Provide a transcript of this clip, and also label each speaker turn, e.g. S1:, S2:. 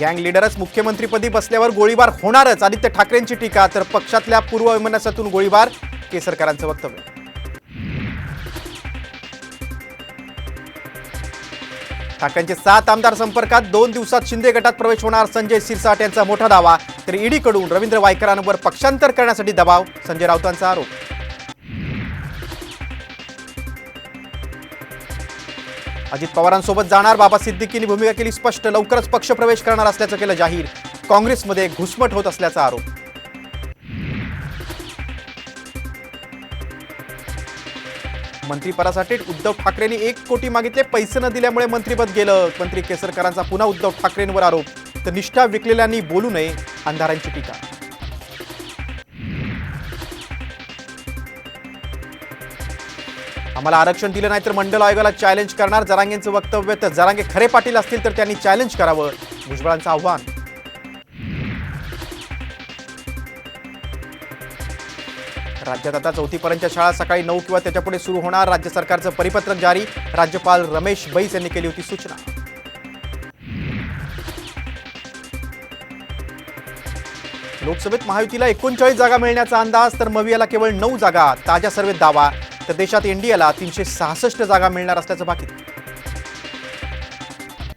S1: गँग लिडरच मुख्यमंत्रीपदी बसल्यावर गोळीबार होणारच. आदित्य ठाकरेंची टीका तर पक्षातल्या पूर्वविमनसातून गोळीबार केसरकरांचं वक्तव्य. ठाकरेंचे सात आमदार संपर्कात दोन दिवसात शिंदे गटात प्रवेश होणार संजय सिरसाट यांचा मोठा दावा तर ईडीकडून रवींद्र वायकरांवर पक्षांतर करण्यासाठी दबाव संजय राऊतांचा आरोप. अजित पवारांसोबत जाणार बाबा सिद्दीकींनी भूमिका केली स्पष्ट लवकरच पक्ष प्रवेश करणार असल्याचं केलं जाहीर. काँग्रेसमध्ये घुसमट होत असल्याचा आरोप. मंत्रीपदासाठी उद्धव ठाकरेंनी एक कोटी मागितले पैसे न दिल्यामुळे मंत्रीपद गेलं. मंत्री केसरकरांचा पुन्हा उद्धव ठाकरेंवर आरोप. तर निष्ठा विकलेल्यांनी बोलू नये अंधारांची टीका. आम्हाला आरक्षण दिलं नाही तर मंडल आयोगाला चॅलेंज करणार. जरांगेंचं वक्तव्य तर जरांगे खरे पाटील असतील तर त्यांनी चॅलेंज करावं. भुजबळांचं आव्हान. राज्यात आता चौथीपर्यंतच्या शाळा सकाळी नऊ किंवा त्याच्यापुढे सुरू होणार. राज्य सरकारचं परिपत्रक जारी. राज्यपाल रमेश बैस यांनी केली होती सूचना. लोकसभेत महायुतीला एकोणचाळीस जागा मिळण्याचा अंदाज तर मवियाला केवळ नऊ जागा ताज्या सर्वेत दावा. तर देशात इंडियाला तीनशे सहासष्ट जागा मिळणार असल्याचं बाकी